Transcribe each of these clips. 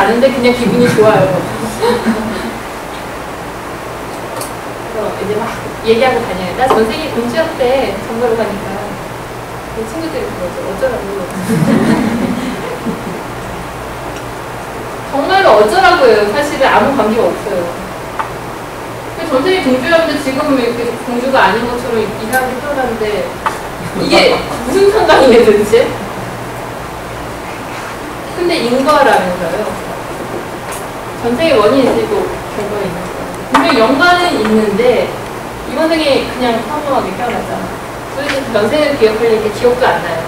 않은데 그냥 기분이 좋아요. 그래서 이제 막 얘기하고 다녀요. 나 전생에 공지학 때 전가로 가니까 그 친구들이 그러죠. 어쩌라고. 정말로 어쩌라고요. 사실은 아무 관계가 없어요. 그 전생에 공주였는데 지금은 이렇게 공주가 아닌 것처럼 이상하게 태어났는데 이게 무슨 상관이에요 도대체? 근데 인과라면서요. 전생에 원인이 있고 결과가 있는 거예요. 분명 연관은 있는데 이번 생에 그냥 평범하게 태어났잖아. 그래서 전생을 때 기억도 안 나요.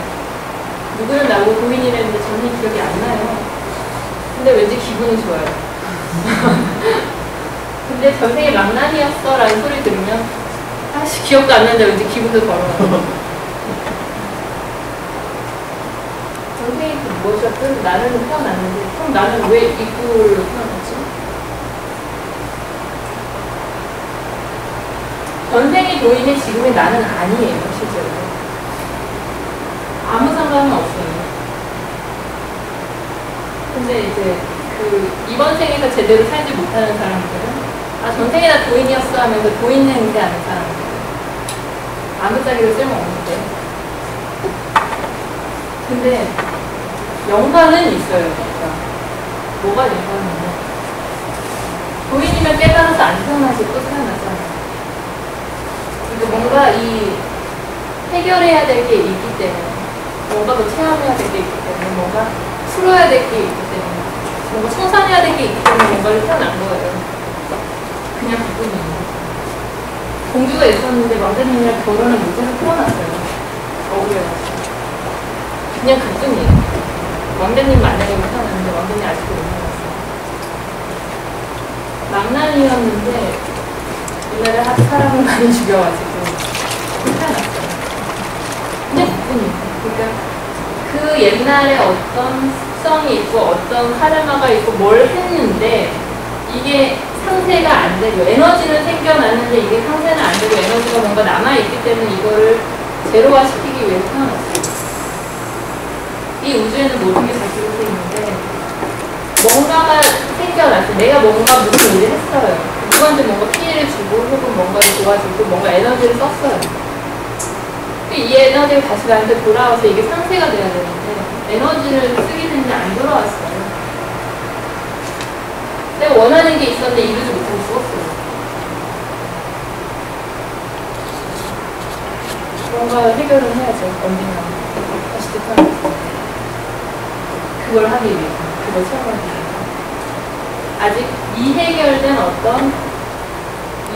누구는 나고 고민이랬는데 전생 기억이 안 나요. 근데 왠지 기분은 좋아요. 근데 전생에 망난이었어 라는 소리 들으면 아씨 기억도 안 나는데 왠지 기분도 더러워. 전생이 그 무엇이었든 나는 태어났는데 그럼 나는 왜 이 꼴로 태어났지? 전생의 도인의 지금의 나는 아니에요 실제로. 아무 상관은 없어요. 근데 이제 그 이번 생에서 제대로 살지 못하는 사람들은 아 전생에 나 도인이었어 하면서 도인 행세하는 사람들. 아무짝에도 쓸모없는데. 근데 연관은 있어요 진짜 뭐가 연관이냐. 도인이면 깨달아서 안 태어나지 또 태어나잖아요. 그러니까 뭔가 이 해결해야 될 게 있기 때문에 뭔가 더 체험해야 될 게 있기 때문에 뭔가 풀어야 될 게 있기 때문에 뭔가 청산해야 될 게 있기 때문에 뭔가를 태어난 거예요. 그냥 그뿐이에요. 공주가 있었는데 왕자님이랑 결혼을 못해서 태어났어요. 억울해가지고. 그냥 그뿐이에요. 왕자님 만나려고 태어났는데 왕자님 아직도 못 만났어요. 망난이었는데 옛날에 사람을 많이 죽여가지고 태어났어요. 그냥 그뿐이에요. 그러니까 그 옛날에 어떤 습성이 있고 어떤 카르마가 있고 뭘 했는데 이게 상세가 안 되고 에너지는 생겨났는데 이게 상세는 안 되고 에너지가 뭔가 남아있기 때문에 이거를 제로화 시키기 위해서 태어났어요. 이 우주에는 모든 게다 기록되어 있는데 뭔가가 생겨났어요. 내가 뭔가 무슨 일을 했어요. 누구한테 뭔가 피해를 주고 혹은 뭔가를 도와주고 뭔가 에너지를 썼어요. 이 에너지가 다시 나한테 돌아와서 이게 상태가 돼야 되는데 에너지를 쓰게 됐는데 안 돌아왔어요. 내가 원하는 게 있었는데 이루지 못하고 죽었어요. 뭔가 해결을 해야죠. 언젠가. 다시 되살아났어요. 그걸 하기 위해서. 그걸 체험하기 위해서. 아직 미해결된 어떤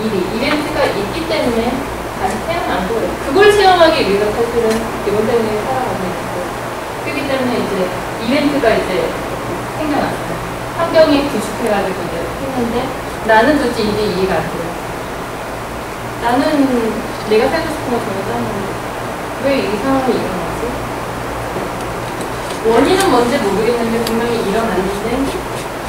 일이, 이벤트가 있기 때문에 다시 태어난 거예요. 그걸 체험하기 위해서 사실은 때문에 살아가고 거예요. 그렇기 때문에 이제 이벤트가 이제 생겨났어요. 환경이 구축해가지고 이제 했는데 나는 도대체 이제 이해가 안 돼요. 나는 내가 살고 싶은 거 전혀 따는데 왜 이 상황이 일어나지? 원인은 뭔지 모르겠는데 분명히 일어났는데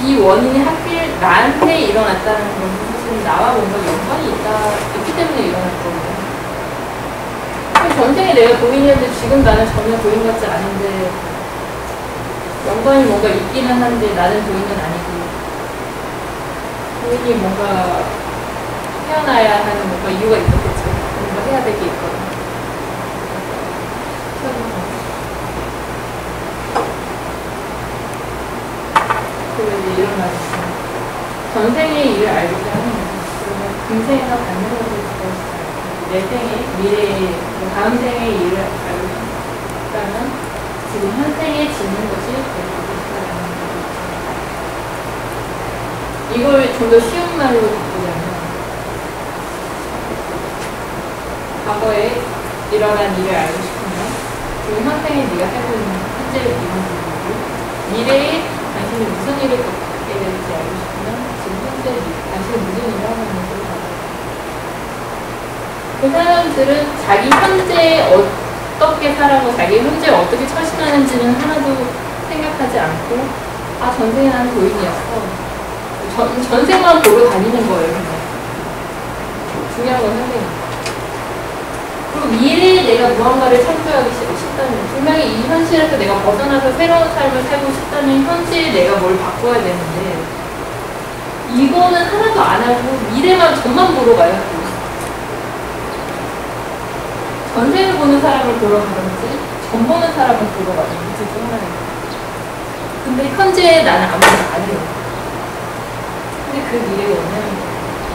이 원인이 하필 나한테 일어났다는 건 사실은 나와 뭔가 연관이 있다, 있기 때문에 일어났거든요. 전생에 내가 고인이었는데 지금 나는 전혀 고인 같지 않은데 연관이 뭔가 있기는 한데 나는 고인은 아니고 고인이 뭔가 태어나야 하는 뭔가 이유가 있었겠죠. 뭔가 해야 될 게 있거든. 그리고 이제 일어나셨어요. 전생의 일을 알고자 하는 거죠. 그러면 금생에서 반대로 되었어요. 내 생의, 미래의, 다음 생의 일을 알고 싶다면 지금 현생에 짓는 것이 되고 거죠. 이걸 좀 더 쉬운 말로 바꾸자면 과거에 일어난 일을 알고 싶으면 지금 현생에 네가 살고 있는 현재를 이루고 미래에 당신이 무슨 일을 겪게 될지 알고 싶으면 지금 현재 당신이 무슨 일을 하고 있는지 그 사람들은 자기 현재에 어떻게 살아고 자기 현재에 어떻게 처신하는지는 하나도 생각하지 않고 아 전생에 나는 도인이었어. 전, 전생만 보러 다니는 거예요 그냥. 중요한 건 현생이니까 그리고 미래에 내가 무언가를 창조하기 싶다면 분명히 이 현실 현실에서 내가 벗어나서 새로운 삶을 살고 싶다면 현재에 내가 뭘 바꿔야 되는데 이거는 하나도 안 하고 미래만 전만 보러 가요. 전생을 보는 사람을 보러 가든지 전 보는 사람을 보러 가든지 둘중 하나예요. 근데 현재에 나는 아무것도 안 해요. 근데 그 미래가 뭐냐면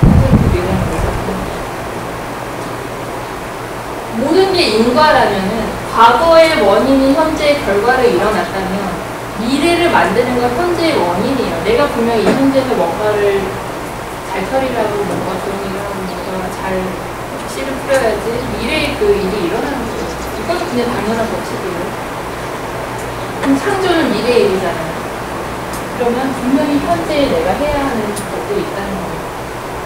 그 미래는 뭐죠? 모든 게 인과라면은 과거의 원인이 현재의 결과로 일어났다면 미래를 만드는 건 현재의 원인이에요. 내가 분명히 이 현재에서 뭔가를 잘 처리하고 뭔가 좋은 일을 하고 뭔가 잘 씨를 뿌려야지 미래의 그 일이 일어나는 거예요. 이건 그냥 당연한 법칙이에요. 그럼 창조는 미래의 일이잖아요. 그러면 분명히 현재에 내가 해야 하는 것도 있다는 거예요.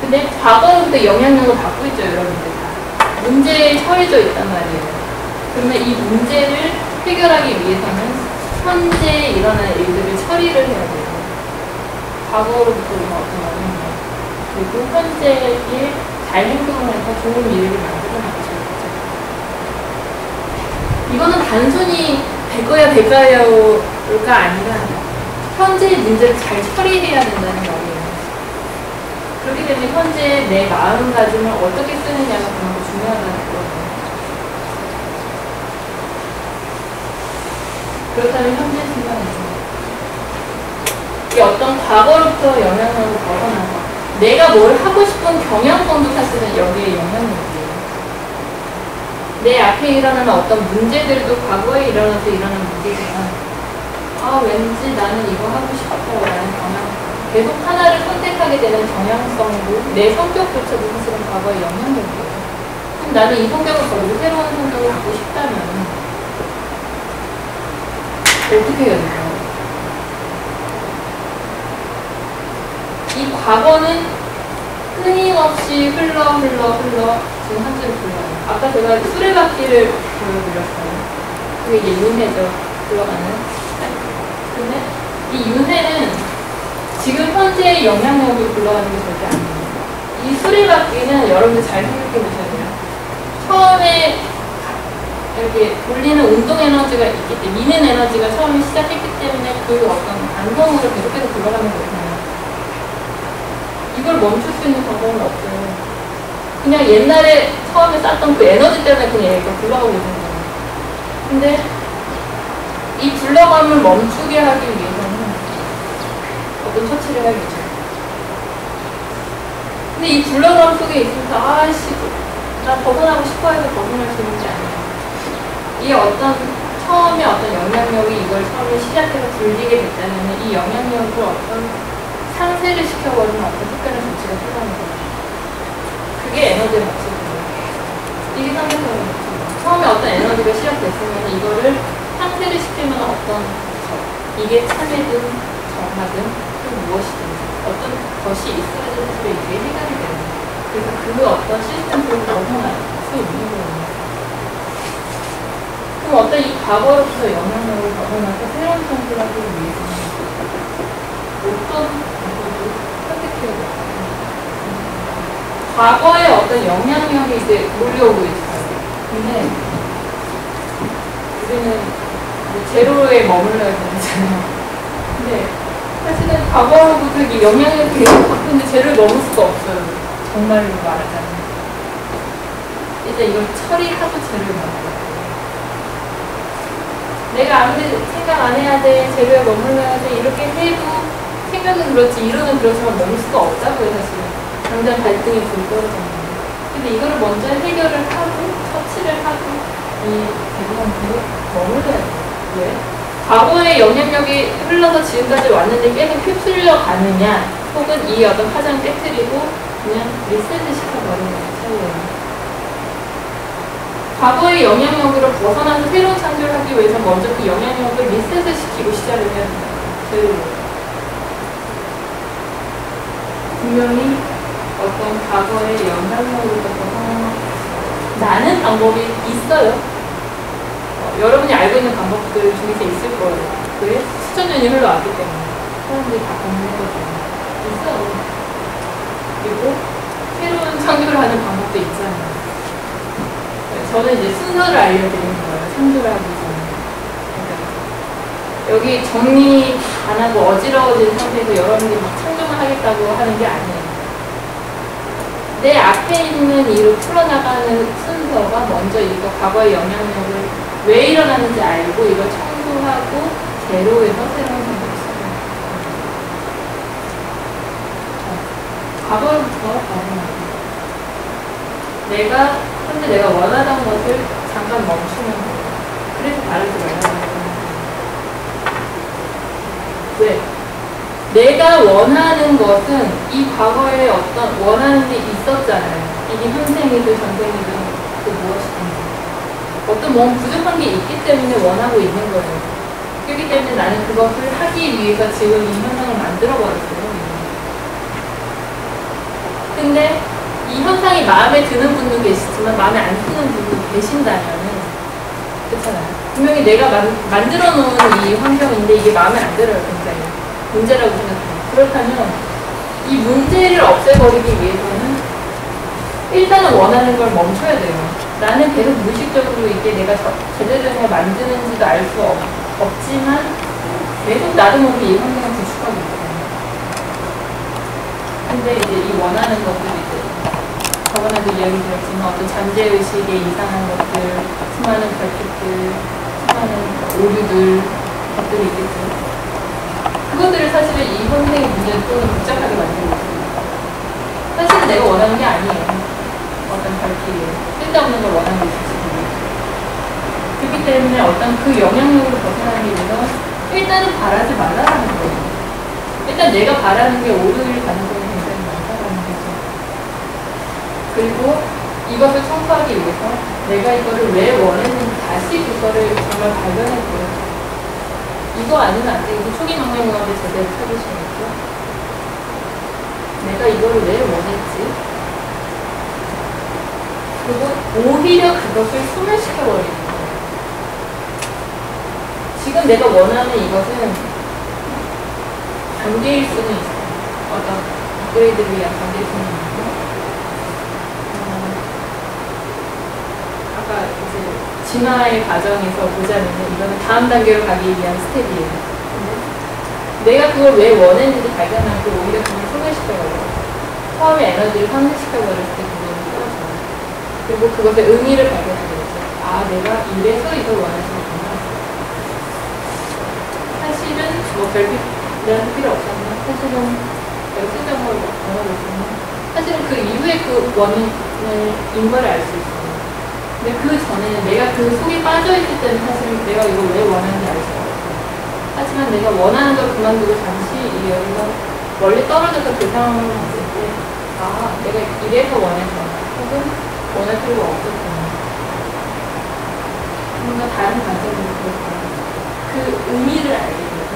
근데 과거로부터 영향력을 받고 있죠, 여러분들 다. 문제에 처해져 있단 말이에요. 그러면 이 문제를 해결하기 위해서는 현재에 일어난 일들을 처리를 해야 돼요. 과거로부터 어떤 영향력. 그리고 현재에 잘 행동을 해서 좋은 미래를 만들어 나가셔야 되죠. 이거는 단순히 될 거야 될까요가 아니라 현재의 문제를 잘 처리해야 된다는 말이에요. 그렇기 때문에 현재 내 마음가짐을 어떻게 쓰느냐가 그만큼 중요하다는 거예요. 그렇다면 현재 이 어떤 과거로부터 영향력을 벗어나서 내가 뭘 하고 싶은 경향성도 사실은 여기에 영향력이에요. 내 앞에 일어나는 어떤 문제들도 과거에 일어나서 일어난 문제지만 아 왠지 나는 이거 하고 싶다라는 경향 계속 하나를 선택하게 되는 경향성도 내 성격조차도 사실은 과거에 영향력이에요. 그럼 나는 이 성격을 버리고 새로운 성격을 갖고 싶다면 어떻게 해야 돼요? 이 과거는 끊임없이 흘러 흘러 흘러 지금 한줄 불러요. 아까 제가 수레바퀴를 보여드렸어요. 그게 이제 윤회죠. 들어가는. 근데 이 윤회는 지금 현재의 영향력을 불러가는 게 절대 아니에요. 이 수레바퀴는 여러분들 잘 생각해 보셔야 돼요. 처음에 이렇게 돌리는 운동 에너지가 있기 때문에 미는 에너지가 처음에 시작했기 때문에 그 어떤 안성으로 계속해서 돌아가는 거잖아요. 이걸 멈출 수 있는 방법은 없어요. 그냥 옛날에 처음에 쌓던 그 에너지 때문에 그냥 얘가 굴러가고 있는 거예요. 근데 이 굴러감을 멈추게 하기 위해서는 어떤 처치를 해야겠죠. 근데 이 굴러감 속에 있으면서 아씨 나 벗어나고 싶어 해서 벗어날 수 있는 게 아니에요. 이 어떤 처음에 어떤 영향력이 이걸 처음에 시작해서 불리게 됐다면 이 영향력을 어떤 상쇄를 시켜버리는 어떤 특별한 조치가 필요한 거예요. 그게 에너지의 법칙이에요. 이게 상쇄적인 법칙이에요. 처음에 어떤 에너지가 시작됐으면 이거를 상쇄를 시키면 어떤 것, 이게 참회든 정화든 무엇이든 어떤 것이 있어야지 사실 이게 해결이 되는 거예요. 그래서 그 어떤 시스템으로 벗어날 수 있는 거예요. 그럼 어떤 이 과거로부터 영향력을 벗어나서 새로운 선택을 하기 위해서는 어떤 방법을 선택해야 될까요? 과거의 어떤 영향력이 이제 몰려오고 있어요. 근데 우리는 제로에 머물러야 되잖아요. 근데 사실은 과거로부터 이 영향력이 계속 바꾸는데 제로에 머물 수가 없어요. 정말로 말하자면. 이제 이걸 처리하고 제로에 머물러요. 내가 아무리 생각 안 해야 돼, 재료에 머물러야 돼, 이렇게 해도 생각은 그렇지, 이론은 그렇지만 머물 수가 없다고요, 사실은. 당장 갈등이 불 떨어지는 근데 이거를 먼저 해결을 하고, 처치를 하고, 이 대부분 머물러야 돼요. 왜? 과거의 영향력이 흘러서 지금까지 왔는데 계속 휩쓸려 가느냐, 혹은 이 어떤 파장 깨뜨리고, 그냥 리셋을 시켜버리는 차이예요. 과거의 영향력으로 벗어나서 새로운 창조를 하기 위해서 먼저 그 영향력을 리셋을 시키고 시작을 해야 된다. 제로. 분명히 어떤 과거의 영향력으로부터 벗어나는 방법이 있어요. 어, 여러분이 알고 있는 방법들 중에서 있을 거예요. 왜? 수천 년이 흘러왔기 때문에. 사람들이 다 공부했거든요. 있어요. 그리고 새로운 창조를 하는 방법도 있잖아요. 저는 이제 순서를 알려드리는 거예요. 창조를 하기 전에. 그러니까 여기 정리 안 하고 어지러워진 상태에서 여러분들이 막 창조를 하겠다고 하는 게 아니에요. 내 앞에 있는 일을 풀어나가는 순서가 먼저 이거 과거의 영향력을 왜 일어나는지 알고 이걸 청소하고 제로에서 새로운 생각을 써요. 과거로부터 가능합니다. 내가 현재 내가 원하던 것을 잠깐 멈추는 거예요. 그래서 다르지 말라는 거예요. 왜? 내가 원하는 것은 이 과거에 어떤 원하는 게 있었잖아요. 이게 현생이든 전생이든 그 무엇이든 어떤 뭔 부족한 게 있기 때문에 원하고 있는 거예요. 그렇기 때문에 나는 그것을 하기 위해서 지금 이 현상을 만들어 버렸어요. 근데 이 현상이 마음에 드는 분도 계시지만 마음에 안 드는 분도 계신다면은 그렇잖아요. 분명히 내가 만, 만들어 놓은 이 환경인데 이게 마음에 안 들어요, 굉장히. 문제라고 생각해요. 그렇다면 이 문제를 없애버리기 위해서는 일단은 원하는 걸 멈춰야 돼요. 나는 계속 무의식적으로 이게 내가 저, 제대로 된 만드는지도 알 수 없지만 계속 나도 모르게 이 환경을 구축하고 있거든요. 근데 이제 이 원하는 것들이 이제 저번에도 이야기 드렸지만 어떤 잠재의식의 이상한 것들, 수많은 결핍들, 수많은 오류들, 것들이 있겠죠. 그것들을 사실은 이 현생의 문제를 또는 복잡하게 만들고 있습니다. 사실은 내가 원하는 게 아니에요. 어떤 결핍이 쓸데없는 걸 원하는 게 있을지 그렇기 때문에 어떤 그 영향력으로 벗어나기 위해서 일단은 바라지 말라라는 거예요. 일단 내가 바라는 게 오를 가능성이 굉장히 많다라는 거죠. 그리고 이것을 청소하기 위해서 내가 이거를 왜 원했는지 다시 그거를 정말 발견해 보여요. 이거 아니면 안 돼. 이거 초기 망명가를 제대로 찾으시겠죠? 내가 이거를 왜 원했지? 그리고 오히려 그것을 소멸시켜버리는 거예요. 지금 내가 원하는 이것은 단계일 수는 있어요. 어떤 업그레이드를 위한 단계일 수는 있고, 어, 아까 이제 진화의 과정에서 보자면 이거는 다음 단계로 가기 위한 스텝이에요. 내가 그걸 왜 원했는지 발견하고 오히려 그걸 소멸시켜버려요. 처음에 에너지를 상쇄시켜버릴 때 그거는 떨어져요. 그리고 그것의 의미를 발견하게 되죠. 아, 내가 이래서 이걸 원하시는구나. 사실은 뭐 별빛이라는 필요 없었나? 사실은 원하고 있었나? 사실은 그 이후에 그 원인을 인과를 알 수 있어요. 근데 그 전에는 내가 그 속에 빠져있을 때는 사실 내가 이걸 왜 원하는지 알 수가 없어요. 하지만 내가 원하는 걸 그만두고 잠시 이 여기서 멀리 떨어져서 그 상황을 봤을 때, 아, 내가 이래서 원했구나. 혹은 원할 필요가 없었구나. 뭔가 다른 관점으로 볼까. 그 의미를 알게 돼요.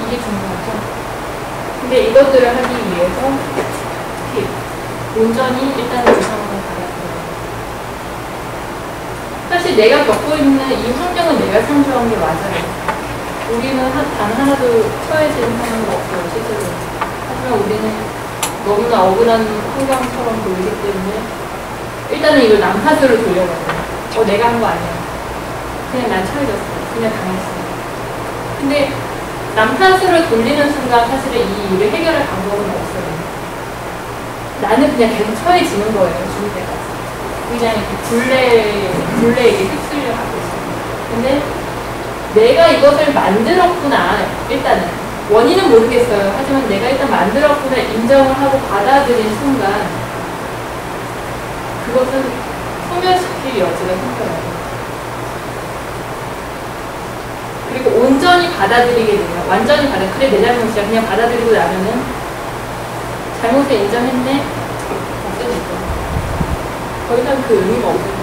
이게 중요하죠. 근데 이것들을 하기 위해서 팁. 온전히 일단 그 상황을 받아들여요. 사실 내가 겪고 있는 이 환경은 내가 창조한 게 맞아요. 우리는 단 하나도 처해지는 상황이 없어요, 실제로. 하지만 우리는 너무나 억울한 환경처럼 보이기 때문에 일단은 이걸 남 탓으로 돌려버려요. 어, 내가 한 거 아니야. 그냥 난 처해졌어. 그냥 당했어. 근데 남 탓으로 돌리는 순간 사실은 이 일을 해결할 방법은 없어요. 나는 그냥 계속 처해지는 거예요, 죽을 때까지. 그냥 이렇게 굴레, 굴레에게 휩쓸려 가고 있어요. 근데 내가 이것을 만들었구나, 일단은. 원인은 모르겠어요. 하지만 내가 일단 만들었구나 인정을 하고 받아들인 순간 그것은 소멸시킬 여지가 생겨요. 그리고 온전히 받아들이게 돼요. 완전히 받아, 그래, 내 잘못이야. 그냥 받아들이고 나면은 잘못을 인정했네? 없어지죠. 더 이상 그 의미가 앞에